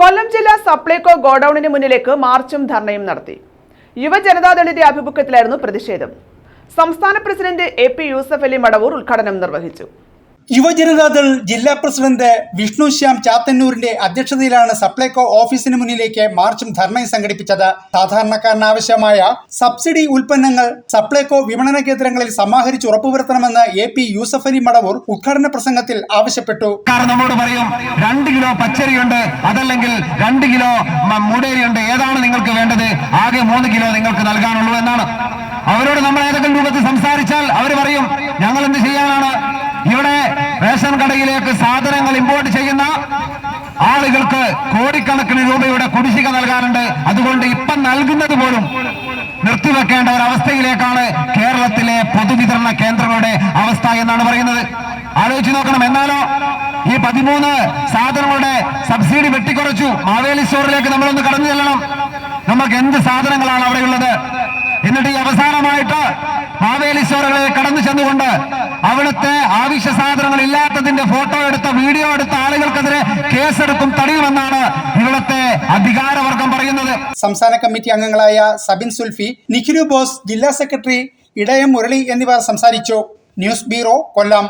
കൊല്ലം ജില്ലാ സപ്ലൈകോ ഗോഡൌണിന് മുന്നിലേക്ക് മാർച്ചും ധർണയും നടത്തി. യുവജനതാദളിന്റെ ആഭിമുഖ്യത്തിലായിരുന്നു പ്രതിഷേധം. സംസ്ഥാന president A P Yusuf Ali Madavoor ഉദ്ഘാടനം നിർവഹിച്ചു. യുവജനതാദൾ ജില്ലാ പ്രസിഡന്റ് വിഷ്ണു ശ്യാം ചാത്തന്നൂരിന്റെ അധ്യക്ഷതയിലാണ് സപ്ലൈകോ ഓഫീസിന് മുന്നിലേക്ക് മാർച്ചും ധർണയും സംഘടിപ്പിച്ചത്. സാധാരണക്കാരന് ആവശ്യമായ സബ്സിഡി ഉൽപ്പന്നങ്ങൾ സപ്ലൈകോ വിപണന കേന്ദ്രങ്ങളിൽ സമാഹരിച്ച് ഉറപ്പുവരുത്തണമെന്ന് എ പി യൂസഫ് അലി മടവൂർ ഉദ്ഘാടന പ്രസംഗത്തിൽ ആവശ്യപ്പെട്ടു. നമ്മോട് പറയും രണ്ട് കിലോ പച്ചരിയുണ്ട് അതല്ലെങ്കിൽ രണ്ട് കിലോ മുടേരിയുണ്ട്. ഏതാണ് നിങ്ങൾക്ക് വേണ്ടത്? ആകെ മൂന്ന് കിലോ നിങ്ങൾക്ക് നൽകാനുള്ളൂ എന്നാണ്. അവരോട് നമ്മൾ ഏതെങ്കിലും രൂപത്തിൽ സംസാരിച്ചാൽ അവർ പറയും ഞങ്ങൾ എന്ത് ചെയ്യാനാണ്? കടയിലേക്ക് സാധനങ്ങൾ ഇമ്പോർട്ട് ചെയ്യുന്ന ആളുകൾക്ക് കോടിക്കണക്കിന് രൂപയുടെ കുടിശ്ശിക നൽകാനുണ്ട് അതുകൊണ്ട് ഇപ്പം നൽകുന്നത് പോലും നിർത്തിവെക്കേണ്ട ഒരു അവസ്ഥയിലേക്കാണ് കേരളത്തിലെ പൊതുവിതരണ കേന്ദ്രങ്ങളുടെ അവസ്ഥ എന്നാണ് പറയുന്നത്. ആലോചിച്ച് നോക്കണം. എന്നാലോ ഈ പതിമൂന്ന് സാധനങ്ങളുടെ സബ്സിഡി വെട്ടിക്കുറച്ചു. മാവേലി സ്റ്റോറിലേക്ക് നമ്മളൊന്ന് കടന്നു ചെല്ലണം. നമുക്ക് എന്ത് സാധനങ്ങളാണ് അവിടെയുള്ളത്? എന്നിട്ട് ഈ അവസാനമായിട്ട് മാവേലി സ്റ്റോറുകളിൽ കടന്നു ചെന്നുകൊണ്ട് അവിടുത്തെ ആവശ്യ സാധനങ്ങൾ ഇല്ലാത്തതിന്റെ ഫോട്ടോ എടുത്ത വീഡിയോ എടുത്ത ആളുകൾക്കെതിരെ കേസെടുക്കും തടയുമെന്നാണ് ഇവിടുത്തെ അധികാരവർഗം പറയുന്നത്. സംസ്ഥാന കമ്മിറ്റി അംഗങ്ങളായ സബിൻ സുൽഫി നിഖിലു ബോസ് ജില്ലാ സെക്രട്ടറി ഇടയം മുരളി എന്നിവർ സംസാരിച്ചു. News bureau Kollam.